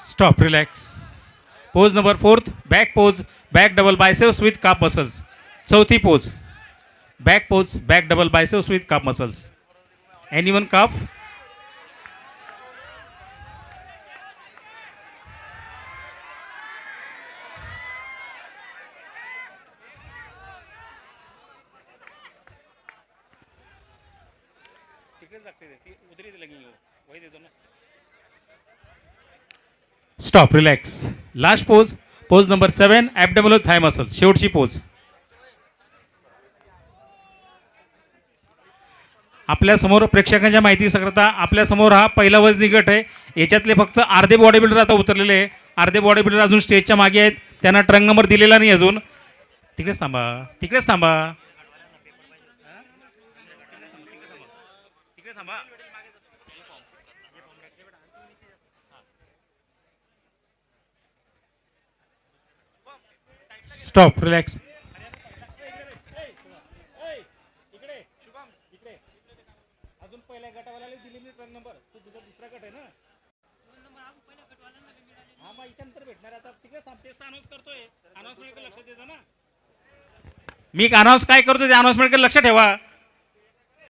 Stop, relax. Pose number fourth, back pose, back double biceps with calf muscles. चौथी pose, back pose, back double biceps with calf muscles. Anyone calf? Stop relax last pose pose number seven abdominal thigh muscle शेवटची pose आपल्यासमोर प्रेक्षकांच्या माहिती आपल्यासमोर हा पहिला वजनी गट आहे. याच्यातले फक्त अर्धे बॉडी बिल्डर आता उतरलेले आहे. अर्धे बॉडी बिल्डर अजून स्टेजच्या मागे आहेत. त्यांना ट्रंक नंबर दिलेला नाही अजून. तिकडेच थांबा. तिकडेच थांबा. तिकडे थांबा स्टॉप रिलॅक्स अजून पहिल्या गटावाल्याला दिली मी ट्रक नंबर तू तुझा दुसरा गट आहे ना हा मग याच्यानंतर भेटणार आता तिकडेच थांब तेच अनाऊन्स करतोय अनाऊन्समेंट लक्ष स्टॉप ना मी अनाऊन्स काय करतो ते अनाऊन्समेंट लक्ष ठेवा.